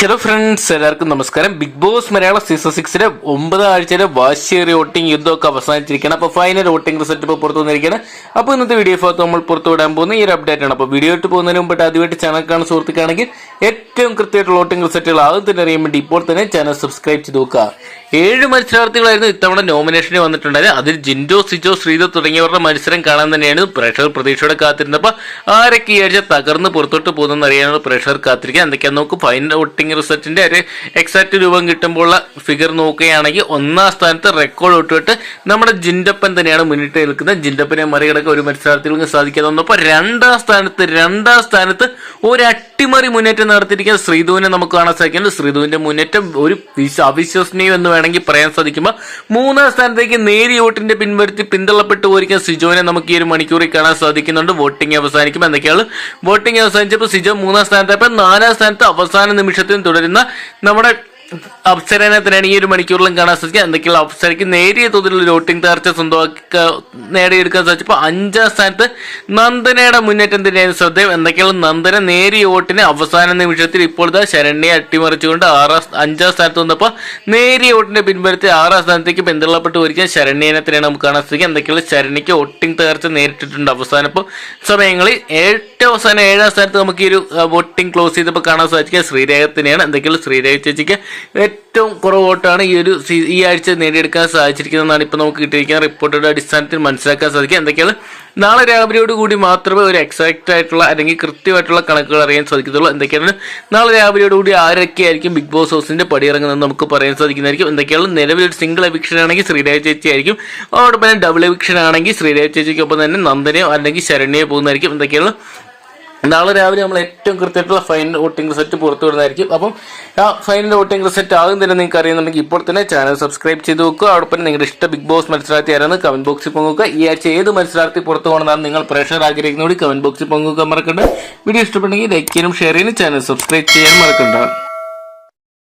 Hello friends എല്ലാവർക്കും നമസ്കാരം. Bigg Boss മലയാള season സിക്സിലെ ഒമ്പത് ആഴ്ചയിലെ വാശിയേറി വോട്ടിംഗ് യുദ്ധമൊക്കെ അവസാനിച്ചിരിക്കണം അപ്പോൾ ഫൈനൽ വോട്ടിംഗ് റിസൾട്ട് ഇപ്പോൾ പുറത്തു വന്നിരിക്കുകയാണ്. അപ്പോൾ ഇന്നത്തെ വീഡിയോ ഭാഗത്ത് നമ്മൾ പുറത്തു വിടാൻ പോകുന്ന ഈ ഒരു അപ്ഡേറ്റ് ആണ്. അപ്പോൾ വീഡിയോ ഇട്ട് പോകുന്നതിന് മുമ്പിട്ട് ആദ്യമായിട്ട് ചാനൽ കാണുന്ന സുഹൃത്തുക്കാണെങ്കിൽ ഏറ്റവും കൃത്യമായിട്ടുള്ള വോട്ടിംഗ് റിസൾട്ടുകൾ ആദ്യം തന്നെ അറിയാൻ വേണ്ടി ഇപ്പോൾ തന്നെ ചാനൽ സബ്സ്ക്രൈബ് ചെയ്ത് നോക്കുക. ഏഴ് മത്സരാർത്ഥികളായിരുന്നു ഇത്തവണ നോമിനേഷന് വന്നിട്ടുണ്ടായത്. അതിൽ ജിൻഡോ സിജോ ശ്രീധർ തുടങ്ങിയവരുടെ മത്സരം കാണാൻ തന്നെയാണ് പ്രേക്ഷകർ പ്രതീക്ഷയോടെ കാത്തിരുന്നപ്പോൾ ആരൊക്കെ ഈ ആഴ്ച തകർന്ന് പുറത്തോട്ട് പോകുന്നതെന്ന് അറിയാനുള്ള പ്രേക്ഷകർ കാത്തിരിക്കുക എന്തൊക്കെയാണ് നമുക്ക് ഫൈനൽ വോട്ടിംഗ് റിസൾട്ടിന്റെ ഒരു എക്സാക്ട് രൂപം കിട്ടുമ്പോൾ ഫിഗർ നോക്കുകയാണെങ്കിൽ ഒന്നാം സ്ഥാനത്ത് റെക്കോർഡ് ഒട്ടുവിട്ട് നമ്മുടെ ജിൻഡപ്പൻ തന്നെയാണ് മുന്നിട്ട് നിൽക്കുന്നത്. ജിൻഡപ്പനെ മറികടക്കാൻ ഒരു മത്സരാർത്ഥികൾക്ക് സാധിക്കാതെ വന്നപ്പോൾ രണ്ടാം സ്ഥാനത്ത് രണ്ടാം സ്ഥാനത്ത് ഒരു അട്ടിമറി മുന്നേറ്റം നടത്തിയിരിക്കുന്ന ശ്രീധുവിനെ നമുക്ക് കാണാൻ സാധിക്കുന്നത് ശ്രീധുവിന്റെ മുന്നേറ്റം ഒരു വിശ്വ- അവിശ്വസനീയം എന്ന് വേണമെങ്കിൽ പറയാൻ സാധിക്കുമ്പോൾ മൂന്നാം സ്ഥാനത്തേക്ക് നേരിയ വോട്ടിന്റെ പിൻവരുത്തി പിന്തള്ളപ്പെട്ടു പോയിരിക്കുന്ന സിജോനെ നമുക്ക് ഈ ഒരു മണിക്കൂറിൽ കാണാൻ സാധിക്കുന്നുണ്ട്. വോട്ടിംഗ് അവസാനിക്കുമ്പോൾ എന്തൊക്കെയാണ് വോട്ടിംഗ് അവസാനിച്ചപ്പോൾ സിജോ മൂന്നാം സ്ഥാനത്തായപ്പോൾ നാലാം സ്ഥാനത്ത് അവസാന നിമിഷത്തിൽ തുടരുന്ന നമ്മുടെ അപ്സരനെ തന്നെയാണ് ഈ ഒരു മണിക്കൂറിലും കാണാൻ സാധിക്കുക എന്തൊക്കെയുള്ള അപ്സരയ്ക്ക് നേരിയ തോതിലുള്ള വോട്ടിംഗ് തകർച്ച സ്വന്തമാക്കി നേടിയെടുക്കാൻ സാധിച്ചപ്പോൾ അഞ്ചാം സ്ഥാനത്ത് നന്ദനയുടെ മുന്നേറ്റം തന്നെയാണ് ശ്രദ്ധേയം. എന്തൊക്കെയുള്ള നന്ദന നേരിയ വോട്ടിന് അവസാന നിമിഷത്തിൽ ഇപ്പോഴത്തെ ശരണ്യെ അട്ടിമറിച്ചുകൊണ്ട് ആറാം അഞ്ചാം സ്ഥാനത്ത് വന്നപ്പോൾ നേരിയ വോട്ടിനെ പിൻവരുത്തി ആറാം സ്ഥാനത്തേക്ക് പിന്തള്ളപ്പെട്ട് പോയിരിക്കാൻ ശരണ്യനത്തിനാണ് നമുക്ക് കാണാൻ സാധിക്കുക. എന്തൊക്കെയുള്ള ശരണ്യയ്ക്ക് വോട്ടിംഗ് തകർച്ച നേരിട്ടിട്ടുണ്ട് അവസാനം ഇപ്പോൾ സമയങ്ങളിൽ ഏറ്റവും അവസാനം ഏഴാം സ്ഥാനത്ത് നമുക്ക് ഈ ഒരു വോട്ടിംഗ് ക്ലോസ് ചെയ്തപ്പോൾ കാണാൻ സാധിക്കുക ശ്രീരേഖത്തിനെയാണ് എന്തൊക്കെയുള്ള ശ്രീരേഖ ചേച്ചിക്ക് ഏറ്റവും കുറവ് വോട്ടാണ് ഈ ഒരു ഈ ആഴ്ച നേടിയെടുക്കാൻ സാധിച്ചിരിക്കുന്നതെന്നാണ് ഇപ്പോൾ നമുക്ക് കിട്ടിയിരിക്കുന്ന റിപ്പോർട്ടുകളുടെ അടിസ്ഥാനത്തിൽ മനസ്സിലാക്കാൻ സാധിക്കുക. എന്തൊക്കെയാണ്? നാളെ രാവിലെയോട് കൂടി മാത്രമേ ഒരു എക്സാക്റ്റ് ആയിട്ടുള്ള അല്ലെങ്കിൽ കൃത്യമായിട്ടുള്ള കണക്കുകൾ അറിയാൻ സാധിക്കത്തുള്ളൂ. എന്തൊക്കെയാണ്? നാളെ രാവിലെയോട് കൂടി ആരൊക്കെ ആയിരിക്കും ബിഗ് ബോസ് ഹൗസിന്റെ പടിയിറങ്ങുന്നത് നമുക്ക് പറയാൻ സാധിക്കുന്നതായിരിക്കും. എന്തൊക്കെയാണ്? നിലവിൽ ഒരു സിംഗിൾ എവിക്ഷൻ ആണെങ്കിൽ ശ്രീദേവ ചേച്ചി ആയിരിക്കും അതോടൊപ്പം ഡബിൾ എവിക്ഷൻ ആണെങ്കിൽ ശ്രീദേവി ചേച്ചിക്കൊപ്പം തന്നെ നന്ദനയോ അല്ലെങ്കിൽ ശരണ്യോ പോകുന്നതായിരിക്കും. എന്തൊക്കെയാണ്? നാളെ രാവിലെ നമ്മൾ ഏറ്റവും കൃത്യമായിട്ടുള്ള ഫൈനൽ വോട്ടിംഗ് റിസൾട്ട് പുറത്തു വിടുന്നതായിരിക്കും. അപ്പം ആ ഫൈനൽ വോട്ടിംഗ് റിസൾട്ട് ആകും തന്നെ നിങ്ങൾക്ക് അറിയുന്നുണ്ടെങ്കിൽ ഇപ്പോൾ തന്നെ ചാനൽ സബ്സ്ക്രൈബ് ചെയ്ത് വെക്കുക. അതോടൊപ്പം നിങ്ങളുടെ ഇഷ്ട ബിഗ് ബോസ് മത്സരാർത്ഥി ആരാണ് കമന്റ് ബോക്സിൽ പങ്കുവെക്കുക. ഈ ആഴ്ച ഏത് മത്സരാർത്ഥി പുറത്തു പോകണമെന്നാണ് നിങ്ങൾ പ്രേക്ഷകർ ആഗ്രഹിക്കുന്നതോട് കമന്റ് ബോക്സിൽ പങ്കുവെക്കാൻ മറക്കണ്ട. വീഡിയോ ഇഷ്ടപ്പെട്ടെങ്കിൽ ലൈക്ക് ചെയ്യാനും ഷെയർ ചെയ്യാനും ചാനൽ സബ്സ്ക്രൈബ് ചെയ്യാനും മറക്കണ്ട.